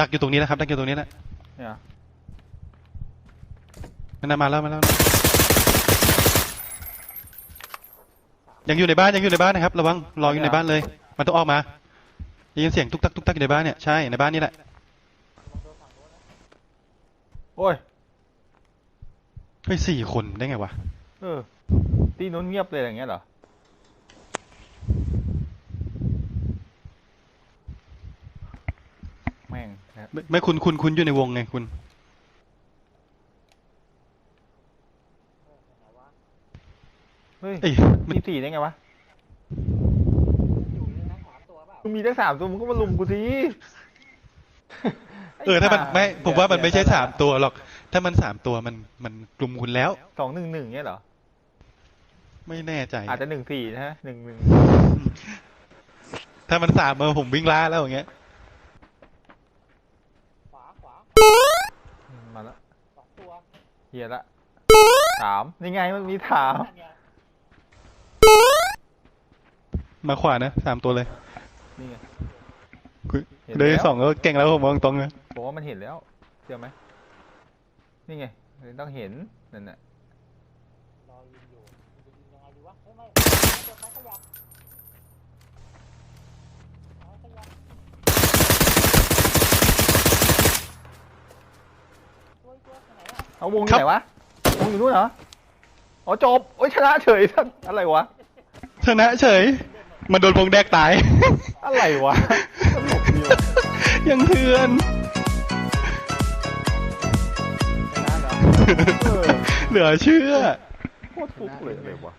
ดักอยู่ตรงนี้นะครับ ดักอยู่ตรงนี้แหละเนี่ยนั่นนะมาแล้วมาแล้ว ยังอยู่ในบ้านยังอยู่ในบ้านนะครับ ระวังรออยู่ในบ้านเลย มันต้องออกมาได้ยินเสียงตุ๊กตักตุ๊กตักอยู่ในบ้านเนี่ย ใช่ ในบ้านนี่แหละ โอ้ยเฮ้ยสี่คนได้ไงวะ เออ ตีนู้นเงียบเลยอย่างเงี้ยเหรอ แม่ งนะครับไม่ไม่คุณคุณคุณอยู่ในวงไงคุณ เฮ้ยเอ้ยมันมีสี่ได้ไงวะมึงมีตั้งสามตัวมึงก็มาลุมกูสิเออถ้ามันไม่ผมว่ามันไม่ใช่เดี๋ยวสามตัวหรอก ถ้ามันสามตัวมันมันกลุ่มคุณแล้ว สองหนึ่งหนึ่งเงี้ยเหรอ ไม่แน่ใจ อาจจะหนึ่งสี่นะฮะหนึ่งหนึ่ง ถ้ามันสามเออผมวิ่งล่าแล้วอย่างเงี้ย มาแล้วเฮียละถามนี่ไงมันมีถามมาขวานะสามตัวเลยนี่ไงคุณเห็นเลยแล้วสองก็เก่งแล้วผมมองตรงนะบอกว่ามันเห็นแล้วเชื่อไหมนี่ไงเลยต้องเห็นนั่นน่ะรอยิงอยู่จะยิงยังไงดีวะเฮ้ยไม่ตัวเขาขยับเขาขยับช่วยช่วยไหนอะ เอาวงอยู่ไหนวะ วงอยู่นู่นเหรอ อ๋อจบ โอ้ยชนะเฉยอะไรวะ ชนะเฉย มันโดนพงแดกตาย อะไรวะตลกดีวะยังเพื่อน ชนะเหรอเออเหลือเชื่อ โคตรฟุกเลยอะไรวะ